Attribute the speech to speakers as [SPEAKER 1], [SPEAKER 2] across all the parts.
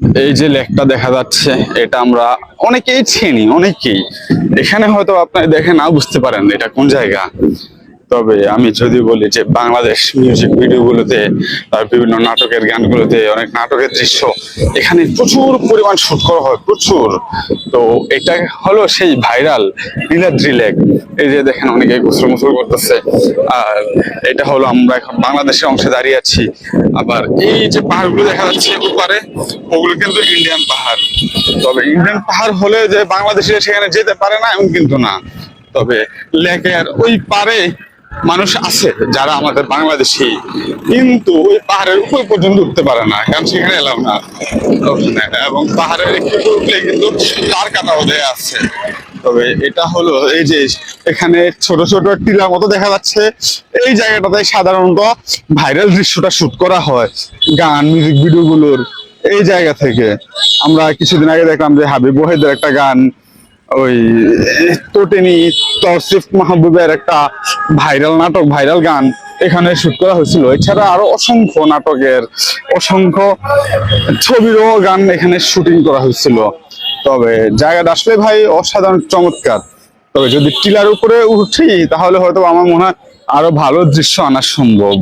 [SPEAKER 1] এই যে লেকটা দেখা যাচ্ছে, এটা আমরা অনেকেই চিনি, অনেকেই। এখানে হয়তো আপনি দেখে না, বুঝতে পারেন এটা কোন জায়গা। তবে আমি যদি বলি যে বাংলাদেশ মিউজিক ভিডিওগুলোতে আর বিভিন্ন নাটকের গানগুলোতে অনেক নাটকের দৃশ্য, এখানে প্রচুর পরিমাণ শুট করা হয়, প্রচুর। তো এটা হলো সেই ভাইরাল নীলাদ্রি লেক। এই যে দেখেন অনেকে গোসল মুসল করতেছে। আর এটা হলো আমরা এখন বাংলাদেশের অংশে দাঁড়িয়ে আছি। আবার এই যে পাহাড়গুলো দেখা যাচ্ছে ওপারে, ওগুলো কিন্তু ইন্ডিয়ান পাহাড়। তবে ইন্ডিয়ান পাহাড় হলে যে বাংলাদেশে সেখানে যেতে পারে না, এমন কিন্তু না। তবে লেকের ওই পারে মানুষ আছে যারা আমাদের বাংলাদেশি, কিন্তু ওই পাহাড়ের উপর পর্যন্ত উঠতে পারে না। কারণ সেখানে এলাম না। এবং পাহাড়ের একটু উঠলে কিন্তু তার কাটাও দেয়া আছে। তবে এটা হলো এই যে এখানে ছোট ছোট টিলার মতো দেখা যাচ্ছে। এই জায়গাটাতে সাধারণত ভাইরাল দৃশ্যটা শুট করা হয়। গান মিউজিক ভিডিও গুলোর। এই জায়গা থেকে। আমরা কিছুদিন আগে দেখলাম যে হাবিব ওয়াহিদের একটা গান ওই, তোটেনি তৌসিফ মাহবুবের একটা ভাইরাল নাটক, ভাইরাল গান এখানে শুট করা হয়েছিল। এছাড়া আরও অসংখ্য নাটকের, অসংখ্য ছবিরও গান এখানে শুটিং করা হয়েছিল। তবে জায়গাটা আসলে ভাই অসাধারণ, চমৎকার। তবে যদি টিলার উপরে উঠি, তাহলে হয়তো আমার মনে হয় আরও ভালো দৃশ্য আনা সম্ভব।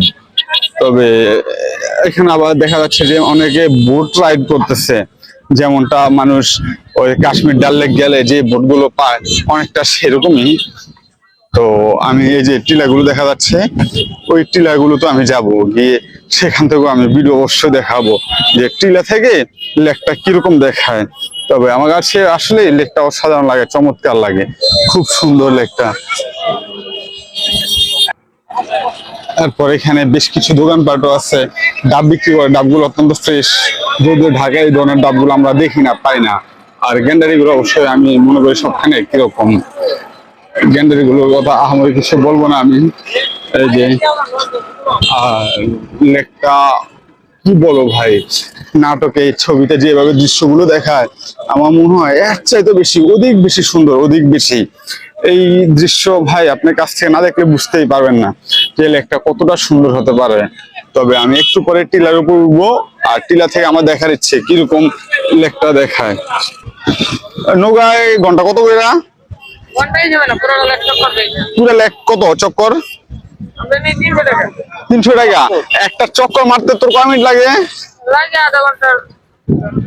[SPEAKER 1] তবে এখানে আবার দেখা যাচ্ছে যে অনেকে বোট রাইড করতেছে। যেমনটা মানুষ ওই কাশ্মীর ডাল লেক গেলে যে বোটগুলো পায়, অনেকটা সেরকমই। তো আমি এই যে টিলাগুলো দেখা যাচ্ছে, ওই টিলাগুলো তো আমি যাব, গিয়ে সেখান থেকেও আমি ভিডিও অবশ্যই দেখাবো যে টিলা থেকে লেকটা কীরকম দেখায়। তবে আমার কাছে আসলে লেকটা অসাধারণ লাগে, চমৎকার লাগে, খুব সুন্দর লেকটা। তারপর এখানে বেশ কিছু দোকানপাটও আছে, ডাব বিক্রি করে, ডাবগুলো অত্যন্ত ফ্রেশ যদিও ঢাকায় এই ধরনের ডাবগুলো আমরা দেখি না, পাই না। আর গ্যান্ডারি গুলো অবশ্যই আমি মনে করি সবখানে কীরকম। গ্যান্ডারি গুলোর কথা আহামরি কিছু বলব না আমি। এই যে লেকটা কি বলো ভাই? নাটকে ছবিতে যেভাবে দৃশ্যগুলো দেখায়, আমার মনে হয় এর চাইতে বেশি, অধিক বেশি সুন্দর, অধিক বেশি। এই দৃশ্য ভাই আপনার কাছ থেকে না দেখলে বুঝতেই পারবেন না যে লেকটা কতটা সুন্দর হতে পারে। তবে আমি একটু পরে টিলার উপর উঠবো আর টিলা থেকে আমার দেখার ইচ্ছে কীরকম লেকটা দেখায়? নৌকায় ঘণ্টা কত করে
[SPEAKER 2] পুরো
[SPEAKER 1] লেক কত? চক্কর?
[SPEAKER 2] তিনশো টাকা।
[SPEAKER 1] একটা চক্কর মারতে তোর কয় মিনিট লাগে?
[SPEAKER 2] আধা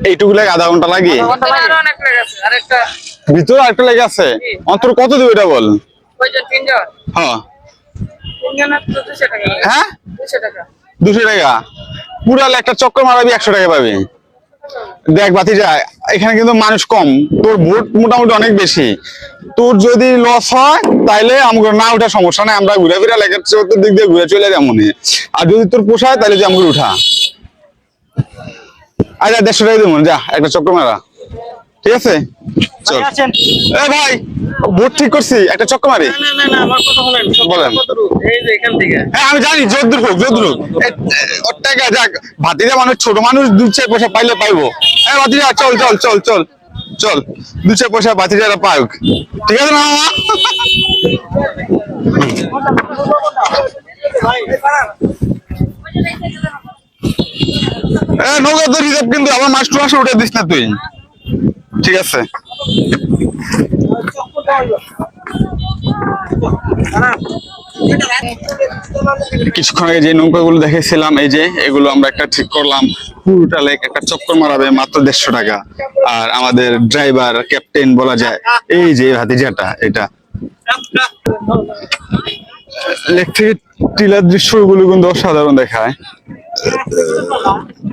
[SPEAKER 1] এইটুকু লাগে আধা ঘণ্টা লাগে? ভিতরে আরেকটা লেগে আছে? অন্তর কত দিবে এটা বল? হ্যাঁ।
[SPEAKER 2] দুশো টাকা।
[SPEAKER 1] হ্যাঁ
[SPEAKER 2] দুশো টাকা
[SPEAKER 1] দুশো টাকা পুরা একটা চক্কর মারাবি, একশো টাকা পাবি। দেখ বাতি যায় এখানে কিন্তু মানুষ কম। তোর ভোট মোটামুটি অনেক বেশি। তোর যদি লস হয়, তাইলে আমাকে না ওঠা সমস্যা নাই, আমরা ঘুরে ফিরে চতুর দিক দিয়ে ঘুরে চলে যাব। আর যদি তোর পোষায় তাহলে যে আমাকে উঠা। আচ্ছা দেড়শো টাকা দেবো যা, একটা চক্কর মারা। ঠিক আছে? চল। এ ভাই ভোট ঠিক করছি একটা চক্কর মারি।
[SPEAKER 2] না না না আমার কথা বলেন
[SPEAKER 1] বলেন।
[SPEAKER 2] কত দূর? এই যে এখান থেকে।
[SPEAKER 1] হ্যাঁ আমি জানি হোক যদ্দুর হোক। এ- এ- ওর টাকা যাক ভাতিজা মানুষ ছোট মানুষ দু চার পয়সা পাইলে পাইবো। হ্যাঁ ভাতিজা চল চল চল চল চল। দু চার পয়সা ভাতিজারা পাওক ঠিক আছে না মামা? এ নৌকা তো রিজার্ভ কিন্তু আমার মাস্টার মাসে উঠে দিস না তুই। ঠিক আছে। কিছুক্ষণ আগে যে নৌকাগুলো দেখেছিলাম, এই যে এগুলো আমরা একটা ঠিক করলাম, পুরোটা লেক একটা চক্কর মারাবে মাত্র দেড়শো টাকা। আর আমাদের ড্রাইভার ক্যাপ্টেন বলা যায়, এই যে ভাতিজাটা, এটা। লেক থেকে টিলার দৃশ্যগুলো কিন্তু অসাধারণ দেখায়।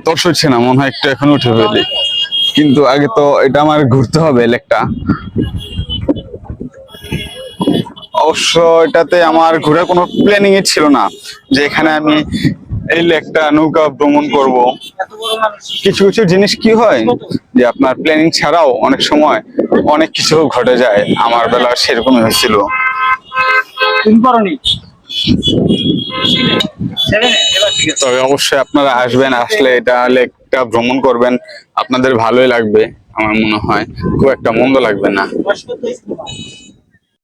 [SPEAKER 1] তোর সইছে না, মনে হয় একটু এখন উঠে ফেলি। কিন্তু আগে তো এটা আমার ঘুরতে হবে লেকটা। অবশ্য এটাতে আমার ঘোরার কোনো প্ল্যানিং এ ছিল না যে এখানে আমি এই লেকটা নৌকা ভ্রমণ করব। কিছু কিছু জিনিস কি হয় যে আপনার প্ল্যানিং ছাড়াও অনেক সময় অনেক কিছু ঘটে যায়। আমার বেলা সেরকমই হয়েছিল। তবে অবশ্যই আপনারা আসবেন আসলে এটা লেকটা ভ্রমণ করবেন আপনাদের ভালোই লাগবে আমার মনে হয়। খুব একটা মন্দ লাগবে না।